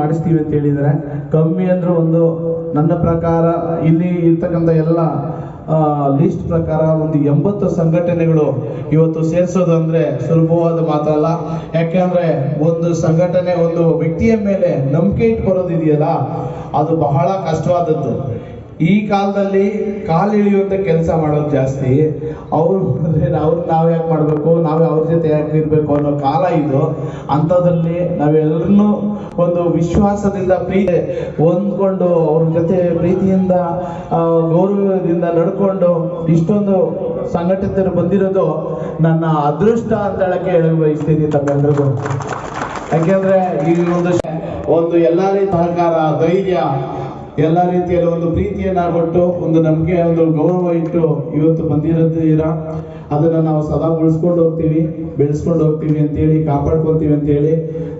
ಮಾಡಿಸ್ತೀವಿ ಅಂತ ಹೇಳಿದರೆ ಕಮ್ಮಿ ಅಂದರೆ ಒಂದು ನನ್ನ ಪ್ರಕಾರ ಇಲ್ಲಿ ಇರ್ತಕ್ಕಂಥ ಎಲ್ಲ ಲಿಸ್ಟ್ ಪ್ರಕಾರ ಒಂದು ಎಂಬತ್ತು ಸಂಘಟನೆಗಳು ಇವತ್ತು ಸೇರಿಸೋದು ಅಂದರೆ ಸುಲಭವಾದ ಮಾತಲ್ಲ ಯಾಕೆಂದರೆ ಒಂದು ಸಂಘಟನೆ ಒಂದು ವ್ಯಕ್ತಿಯ ಮೇಲೆ ನಂಬಿಕೆ ಇಟ್ಟು ಬರೋದಿದೆಯಲ್ಲ ಅದು ಬಹಳ ಕಷ್ಟವಾದದ್ದು. ಈ ಕಾಲದಲ್ಲಿ ಕಾಲು ಇಳಿಯುವಂತ ಕೆಲಸ ಮಾಡೋದು ಜಾಸ್ತಿ. ಅವ್ರು ಅಂದ್ರೆ ಅವ್ರು ನಾವ್ ಯಾಕೆ ಮಾಡ್ಬೇಕು? ನಾವೇ ಅವ್ರ ಜೊತೆ ಯಾಕೆ ಇರ್ಬೇಕು ಅನ್ನೋ ಕಾಲ ಇದು. ಅಂಥದ್ರಲ್ಲಿ ನಾವೆಲ್ಲರೂ ಒಂದು ವಿಶ್ವಾಸದಿಂದ ಪ್ರೀತಿ ಹೊಂದ್ಕೊಂಡು ಅವ್ರ ಜೊತೆ ಪ್ರೀತಿಯಿಂದ ಗೌರವದಿಂದ ನಡ್ಕೊಂಡು ಇಷ್ಟೊಂದು ಸಂಘಟಿತರು ಬಂದಿರೋದು ನನ್ನ ಅದೃಷ್ಟ ಅಂತ ಹೇಳಕ್ಕೆ ಹೇಳಿ ಬಯಸ್ತೀನಿ ತಮ್ಮೆಲ್ಲರಿಗೂ ಯಾಕೆಂದ್ರೆ ಈ ಒಂದು ಒಂದು ಎಲ್ಲಾರಿ ರೀತಿ ಸಹಕಾರ, ಧೈರ್ಯ ಎಲ್ಲ ರೀತಿಯಲ್ಲಿ ಒಂದು ಪ್ರೀತಿಯನ್ನ ಕೊಟ್ಟು, ಒಂದು ನಮಗೆ ಒಂದು ಗೌರವ ಇಟ್ಟು ಇವತ್ತು ಬಂದಿರೋದ್ದೀರಾ? ಅದನ್ನ ನಾವು ಸದಾ ಉಳಿಸ್ಕೊಂಡು ಹೋಗ್ತೀವಿ, ಬೆಳೆಸ್ಕೊಂಡು ಹೋಗ್ತೀವಿ ಅಂತೇಳಿ, ಕಾಪಾಡ್ಕೊಂತೀವಿ ಅಂತೇಳಿ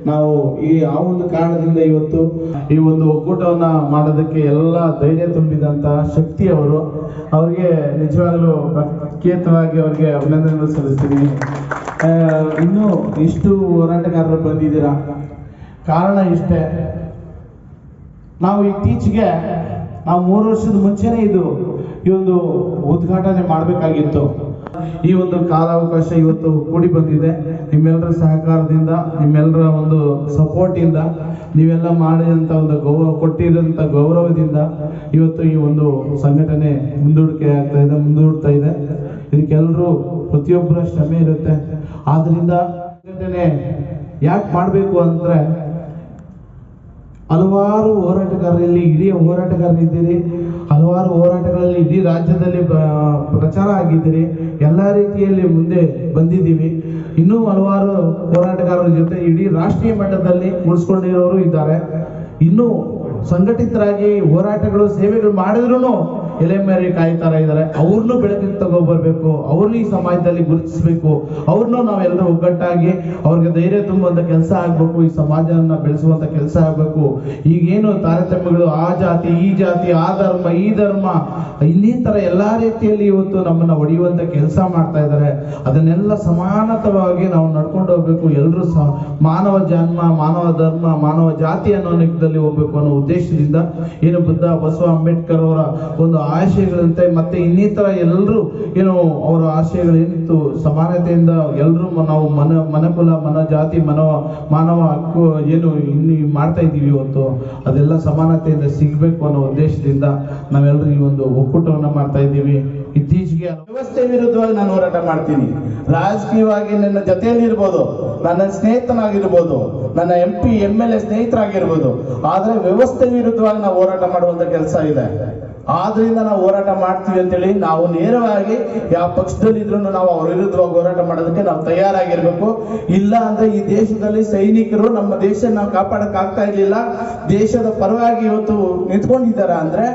ನಾವು ಈ ಆ ಒಂದು ಕಾರಣದಿಂದ ಇವತ್ತು ಈ ಒಂದು ಒಕ್ಕೂಟವನ್ನ ಮಾಡೋದಕ್ಕೆ ಎಲ್ಲ ಧೈರ್ಯ ತುಂಬಿದಂತ ಶಕ್ತಿ ಅವರು. ಅವ್ರಿಗೆ ನಿಜವಾಗ್ಲೂ ಪ್ರತ್ಯೇಕವಾಗಿ ಅವ್ರಿಗೆ ಅಭಿನಂದನೆ ಸಲ್ಲಿಸ್ತೀನಿ. ಇನ್ನು ಇಷ್ಟು ಹೋರಾಟಗಾರರು ಬಂದಿದ್ದೀರಾ? ಕಾರಣ ಇಷ್ಟೇ. ನಾವು ಇತ್ತೀಚೆಗೆ, ನಾವು ಮೂರು ವರ್ಷದ ಮುಂಚೆನೇ ಇದು ಈ ಒಂದು ಉದ್ಘಾಟನೆ ಮಾಡಬೇಕಾಗಿತ್ತು. ಈ ಒಂದು ಕಾಲಾವಕಾಶ ಇವತ್ತು ಕೂಡಿ ಬಂದಿದೆ. ನಿಮ್ಮೆಲ್ಲರ ಸಹಕಾರದಿಂದ ನಿಮ್ಮೆಲ್ಲರ ಒಂದು ಸಪೋರ್ಟ್ ಇಂದ ನೀವೆಲ್ಲ ಮಾಡಿದಂತ ಒಂದು ಗೌರವ ಕೊಟ್ಟಿರೋಂಥ ಗೌರವದಿಂದ ಇವತ್ತು ಈ ಒಂದು ಸಂಘಟನೆ ಮುಂದೂಡಿಕೆ ಆಗ್ತಾ ಇದೆ, ಮುಂದೂಡ್ತಾ ಇದೆ. ಇದಕ್ಕೆಲ್ಲರೂ ಪ್ರತಿಯೊಬ್ಬರ ಶ್ರಮೆ ಇರುತ್ತೆ. ಆದ್ದರಿಂದ ಸಂಘಟನೆ ಯಾಕೆ ಮಾಡಬೇಕು ಅಂದ್ರೆ ಹಲವಾರು ಹೋರಾಟಗಾರರಲ್ಲಿ ಹಿರಿಯ ಹೋರಾಟಗಾರರಿದ್ದೀರಿ, ಹಲವಾರು ಹೋರಾಟಗಳಲ್ಲಿ ಇಡೀ ರಾಜ್ಯದಲ್ಲಿ ಪ್ರಚಾರ ಆಗಿದ್ದೀರಿ, ಎಲ್ಲ ರೀತಿಯಲ್ಲಿ ಮುಂದೆ ಬಂದಿದ್ದೀವಿ. ಇನ್ನೂ ಹಲವಾರು ಹೋರಾಟಗಾರರ ಜೊತೆ ಇಡೀ ರಾಷ್ಟ್ರೀಯ ಮಟ್ಟದಲ್ಲಿ ಉಳಿಸ್ಕೊಂಡಿರೋರು ಇದ್ದಾರೆ. ಇನ್ನೂ ಸಂಘಟಿತರಾಗಿ ಹೋರಾಟಗಳು, ಸೇವೆಗಳು ಮಾಡಿದ್ರು ಎಲೆ ಮೇಲೆ ಕಾಯ್ತಾರ ಇದ್ದಾರೆ ಅವ್ರನ್ನೂ ಬೆಳಕಿಗೆ ತಗೊಬರ್ಬೇಕು. ಅವ್ರನ್ನ ಈ ಸಮಾಜದಲ್ಲಿ ಗುರುತಿಸ್ಬೇಕು. ಅವ್ರನ್ನೂ ನಾವೆಲ್ಲರೂ ಒಗ್ಗಟ್ಟಾಗಿ ಅವ್ರಿಗೆ ಧೈರ್ಯ ತುಂಬುವಂತ ಕೆಲಸ ಆಗ್ಬೇಕು. ಈ ಸಮಾಜವನ್ನ ಬೆಳೆಸುವಂತ ಕೆಲಸ ಆಗ್ಬೇಕು. ಈಗೇನು ತಾರತಮ್ಯಗಳು, ಆ ಜಾತಿ, ಈ ಜಾತಿ, ಆ ಧರ್ಮ, ಈ ಧರ್ಮ. ಇನ್ನಿತರ ಎಲ್ಲಾ ರೀತಿಯಲ್ಲಿ ಇವತ್ತು ನಮ್ಮನ್ನ ಒಡೆಯುವಂತ ಕೆಲಸ ಮಾಡ್ತಾ ಇದ್ದಾರೆ ಅದನ್ನೆಲ್ಲ ಸಮಾನತವಾಗಿ ನಾವು ನಡ್ಕೊಂಡು ಹೋಗ್ಬೇಕು. ಎಲ್ಲರೂ ಸಹ ಮಾನವ ಜನ್ಮ, ಮಾನವ ಧರ್ಮ, ಮಾನವ ಜಾತಿ ಅನ್ನೋ ನಿಟ್ಟಿನಲ್ಲಿ ಹೋಗ್ಬೇಕು ಅನ್ನೋ ಉದ್ದೇಶದಿಂದ ಏನು ಬುದ್ಧ, ಬಸವ ಅಂಬೇಡ್ಕರ್ ಅವರ ಒಂದು ಆಶಯಗಳಂತೆ ಮತ್ತೆ ಇನ್ನಿತರ ಎಲ್ಲರೂ ಏನು ಅವರ ಆಶಯಗಳೇನಿತ್ತು, ಸಮಾನತೆಯಿಂದ ಎಲ್ಲರೂ ನಾವು ಮನ, ಮನಕುಲ ಮನ ಜಾತಿ ಮನವ ಮಾನವ ಹಕ್ಕು ಏನು ಇಲ್ಲಿ ಮಾಡ್ತಾ ಇದ್ದೀವಿ ಇವತ್ತು ಅದೆಲ್ಲ ಸಮಾನತೆಯಿಂದ ಸಿಗಬೇಕು ಅನ್ನೋ ಉದ್ದೇಶದಿಂದ ನಾವೆಲ್ಲರೂ ಈ ಒಂದು ಒಕ್ಕೂಟವನ್ನು ಮಾಡ್ತಾ ಇದ್ದೀವಿ. ಇತ್ತೀಚೆಗೆ ವ್ಯವಸ್ಥೆ ವಿರುದ್ಧವಾಗಿ ನಾನು ಹೋರಾಟ ಮಾಡ್ತೀನಿ. ರಾಜಕೀಯವಾಗಿ ನನ್ನ ಜೊತೆಯಲ್ಲಿ ಇರ್ಬೋದು ನನ್ನ ಸ್ನೇಹಿತನಾಗಿರ್ಬೋದು, ನನ್ನ M P M L A ಸ್ನೇಹಿತರಾಗಿರ್ಬೋದು, ಆದರೆ ವ್ಯವಸ್ಥೆ ವಿರುದ್ಧವಾಗಿ ನಾವು ಹೋರಾಟ ಮಾಡುವಂತ ಕೆಲಸ ಇದೆ. ಆದ್ರಿಂದ ನಾವು ಹೋರಾಟ ಮಾಡ್ತೀವಿ ಅಂತೇಳಿ ನಾವು ನೇರವಾಗಿ ಯಾವ ಪಕ್ಷದಲ್ಲಿ ಇದ್ರು ನಾವು ಅವ್ರ ವಿರುದ್ಧವಾಗಿ ಹೋರಾಟ ಮಾಡೋದಕ್ಕೆ ನಾವು ತಯಾರಾಗಿರ್ಬೇಕು. ಇಲ್ಲ ಅಂದ್ರೆ ಈ ದೇಶದಲ್ಲಿ ಸೈನಿಕರು ನಮ್ಮ ದೇಶ ನಾವು ಕಾಪಾಡಕ್ ಆಗ್ತಾ ಇರ್ಲಿಲ್ಲ. ದೇಶದ ಪರವಾಗಿ ಇವತ್ತು ನಿಂತ್ಕೊಂಡಿದ್ದಾರೆ ಅಂದ್ರೆ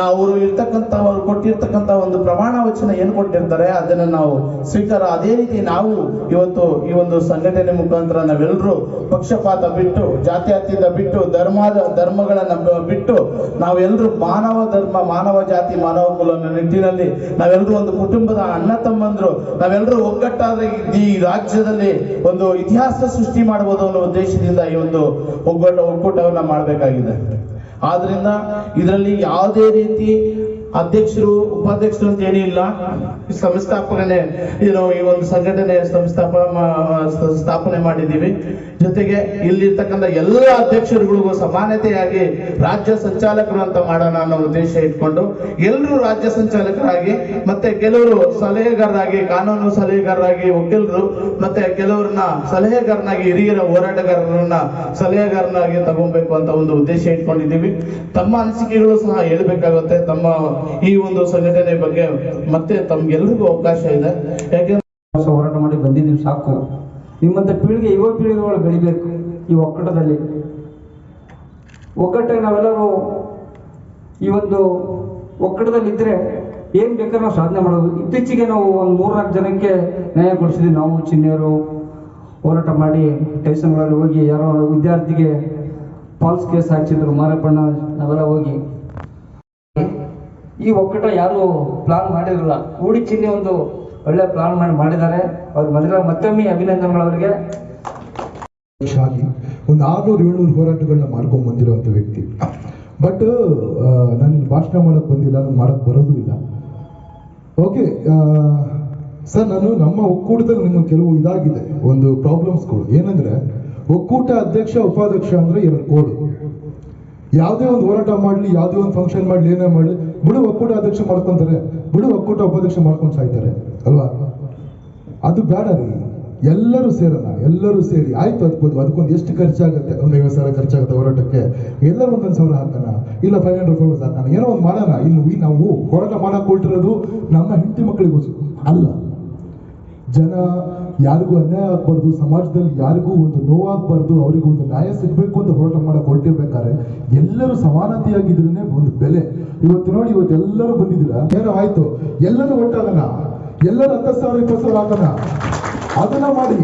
ನಾವು ಅವರು ಇರ್ತಕ್ಕಂತ ಅವರು ಕೊಟ್ಟಿರ್ತಕ್ಕಂಥ ಒಂದು ಪ್ರಮಾಣ ವಚನ ಏನ್ ಕೊಟ್ಟಿರ್ತಾರೆ ಅದನ್ನ ನಾವು ಸ್ವೀಕಾರ ಅದೇ ರೀತಿ ನಾವು ಇವತ್ತು ಈ ಒಂದು ಸಂಘಟನೆ ಮುಖಾಂತರ ನಾವೆಲ್ಲರೂ ಪಕ್ಷಪಾತ ಬಿಟ್ಟು, ಜಾತ್ಯಾತೀತ ಬಿಟ್ಟು ಧರ್ಮದ ಧರ್ಮಗಳನ್ನ ಬಿಟ್ಟು ನಾವೆಲ್ಲರೂ ಮಾನವ ಧರ್ಮ ಮಾನವ ಜಾತಿ, ಮಾನವ ಕುಲ ನಿಟ್ಟಿನಲ್ಲಿ ನಾವೆಲ್ಲರೂ ಒಂದು ಕುಟುಂಬದ ಅಣ್ಣ ತಮ್ಮಂದ್ರು ನಾವೆಲ್ಲರೂ ಒಗ್ಗಟ್ಟಾದ್ರೆ ಈ ರಾಜ್ಯದಲ್ಲಿ ಒಂದು ಇತಿಹಾಸ ಸೃಷ್ಟಿ ಮಾಡಬಹುದು ಅನ್ನೋ ಉದ್ದೇಶದಿಂದ ಈ ಒಂದು ಒಗ್ಗಟ್ಟ ಒಕ್ಕೂಟವನ್ನ ಮಾಡಬೇಕಾಗಿದೆ. ಆದ್ರಿಂದ ಇದರಲ್ಲಿ ಯಾವುದೇ ರೀತಿ ಅಧ್ಯಕ್ಷರು, ಉಪಾಧ್ಯಕ್ಷರು ಅಂತ ಏನೂ ಈ ಸಂಸ್ಥಾಪಕನೆ ಏನು ಈ ಒಂದು ಸಂಘಟನೆ ಸಂಸ್ಥಾಪ ಸ್ಥಾಪನೆ ಮಾಡಿದ್ದೀವಿ. ಜೊತೆಗೆ ಇಲ್ಲಿರ್ತಕ್ಕಂಥ ಎಲ್ಲ ಅಧ್ಯಕ್ಷರುಗಳಿಗೂ ಸಮಾನತೆಯಾಗಿ ರಾಜ್ಯ ಸಂಚಾಲಕರು ಅಂತ ಮಾಡೋಣ ಅನ್ನೋ ಉದ್ದೇಶ ಇಟ್ಕೊಂಡು, ಎಲ್ಲರೂ ರಾಜ್ಯ ಸಂಚಾಲಕರಾಗಿ, ಮತ್ತೆ ಕೆಲವರು ಸಲಹೆಗಾರರಾಗಿ, ಕಾನೂನು ಸಲಹೆಗಾರರಾಗಿ, ವಕೀಲರು, ಮತ್ತೆ ಕೆಲವ್ರನ್ನ ಸಲಹೆಗಾರನಾಗಿ, ಹಿರಿಯರ ಹೋರಾಟಗಾರರನ್ನ ಸಲಹೆಗಾರನಾಗಿ ತಗೊಬೇಕು ಅಂತ ಒಂದು ಉದ್ದೇಶ ಇಟ್ಕೊಂಡಿದ್ದೀವಿ. ತಮ್ಮ ಅನಿಸಿಕೆಗಳು ಸಹ ಹೇಳ್ಬೇಕಾಗುತ್ತೆ. ತಮ್ಮ ಈ ಒಂದು ಸಂಘಟನೆ ಬಗ್ಗೆ ಮತ್ತೆ ತಮ್ಗೆಲ್ರಿಗೂ ಅವಕಾಶ ಇದೆ. ಯಾಕೆಂದ್ರೆ ಹೋರಾಟ ಮಾಡಿ ಬಂದಿದ್ದೀವಿ ಸಾಕು. ನಿಮ್ಮಂತ ಪೀಳಿಗೆ, ಯುವ ಪೀಳಿಗೆಗಳು ಬೆಳಿಬೇಕು ಈ ಒಕ್ಕಟದಲ್ಲಿ. ಒಕ್ಕಟ ನಾವೆಲ್ಲರೂ ಈ ಒಂದು ಒಕ್ಕೂಟದಲ್ಲಿದ್ದರೆ ಏನು ಬೇಕಾದ್ರೆ ನಾವು ಸಾಧನೆ ಮಾಡೋದು. ಇತ್ತೀಚೆಗೆ ನಾವು ಒಂದು ಮೂರ್ನಾಲ್ಕು ಜನಕ್ಕೆ ನ್ಯಾಯ ಕೊಡಿಸಿದ್ವಿ. ನಾವು, ಚಿನ್ನೆಯರು ಹೋರಾಟ ಮಾಡಿ ಟೈಸನ್ಗಳಲ್ಲಿ ಹೋಗಿ ಯಾರೋ ವಿದ್ಯಾರ್ಥಿಗೆ ಫಾಲ್ಸ್ ಕೇಸ್ ಹಾಕ್ಸಿದ್ರು. ಮಾರಪ್ಪಣ್ಣ, ನಾವೆಲ್ಲ ಹೋಗಿ ಈ ಒಕ್ಕೂಟ ಯಾರು ಪ್ಲಾನ್ ಮಾಡಿರಲಿಲ್ಲ ಕೂಡಿ ಚಿನ್ನಿ ಒಂದು ಒಳ್ಳೆ ಪ್ಲಾನ್ ಮಾಡಿ ಮಾಡಿದ್ದಾರೆ. ಅವ್ರ ಮೊದಲ ಮತ್ತೊಮ್ಮೆ ಅಭಿನಂದನೆಗಳು ಅವರಿಗೆ ಒಂದು ಆರ್ನೂರು, ಏಳ್ನೂರು ಹೋರಾಟಗಳನ್ನ ಮಾಡ್ಕೊಂಡು ಬಂದಿರುವಂತ ವ್ಯಕ್ತಿ. ಬಟ್ ನಾನು ಭಾಷಣ ಮಾಡಕ್ ಬಂದಿಲ್ಲ ನಾನು ಮಾಡಕ್ ಬರೋದು ಇಲ್ಲ. ಓಕೆ ಸರ್, ನಾನು ನಮ್ಮ ಒಕ್ಕೂಟದಲ್ಲಿ ನಿಮ್ಮ ಕೆಲವು ಇದಾಗಿದೆ. ಒಂದು ಪ್ರಾಬ್ಲಮ್ಸ್ಗಳು ಏನಂದ್ರೆ, ಒಕ್ಕೂಟ ಅಧ್ಯಕ್ಷ, ಉಪಾಧ್ಯಕ್ಷ ಅಂದ್ರೆ ಎರಡು ಕೋಡು. ಯಾವುದೇ ಒಂದು ಹೋರಾಟ ಮಾಡಲಿ, ಯಾವುದೇ ಒಂದು ಫಂಕ್ಷನ್ ಮಾಡಲಿ, ಏನೇ ಮಾಡಲಿ, ಬಿಡು ಒಕ್ಕೂಟ ಅಧ್ಯಕ್ಷ ಮಾಡ್ಕೊಂತಾರೆ, ಬಿಡು ಒಕ್ಕೂಟ ಉಪಾಧ್ಯಕ್ಷ ಮಾಡ್ಕೊಂಡು ಸಾಯ್ತಾರೆ, ಅಲ್ವಾ? ಅದು ಬೇಡ ರೀ. ಎಲ್ಲರೂ ಸೇರೋಣ, ಎಲ್ಲರೂ ಸೇರಿ. ಆಯ್ತು ಅದ್ಬೋದು ಅದಕ್ಕೊಂದು ಎಷ್ಟು ಖರ್ಚಾಗುತ್ತೆ? ಒಂದು ಐವತ್ತು ಸಾವಿರ ಖರ್ಚಾಗುತ್ತೆ ಹೋರಾಟಕ್ಕೆ. ಎಲ್ಲರೂ ಒಂದೊಂದು ಸಾವಿರ ಹಾಕೋಣ, ಇಲ್ಲ ಫೈವ್ ಹಂಡ್ರೆಡ್ ಫೋರ್ಸ್ ಹಾಕೋಣ, ಏನೋ ಒಂದು ಮಾಡೋಣ. ಇಲ್ಲಿ ನಾವು ಹೋರಾಟ ಮಾಡಕ್ಕೆ ಹೊರಟಿರೋದು ನಮ್ಮ ಹೆಂಡತಿ ಮಕ್ಕಳಿಗೋಸ್ಕರ ಅಲ್ಲ. ಜನ ಯಾರಿಗೂ ಅನ್ಯಾಯ ಆಗ್ಬಾರ್ದು ಸಮಾಜದಲ್ಲಿ ಯಾರಿಗೂ ಒಂದು ನೋವಾಗಬಾರ್ದು, ಅವರಿಗೂ ಒಂದು ನ್ಯಾಯ ಸಿಗ್ಬೇಕು ಅಂತ ಹೋರಾಟ ಮಾಡಕ್ ಹೊರಟಿರ್ಬೇಕಾದ್ರೆ ಎಲ್ಲರೂ ಸಮಾನತೆಯಾಗಿದ್ರೆ ಒಂದು ಬೆಲೆ. ಇವತ್ತು ನೋಡಿ, ಇವತ್ತು ಎಲ್ಲರೂ ಬಂದಿದ್ದೀರಾ? ಏನೋ ಆಯ್ತು. ಎಲ್ಲರೂ ಒಟ್ಟಾಗಣ ಎಲ್ಲರೂ ಹತ್ತು ಸಾವಿರ, ಇಪ್ಪತ್ತು ಸಾವಿರ ಹಾಕೋಣ ಅದನ್ನ ಮಾಡಿ.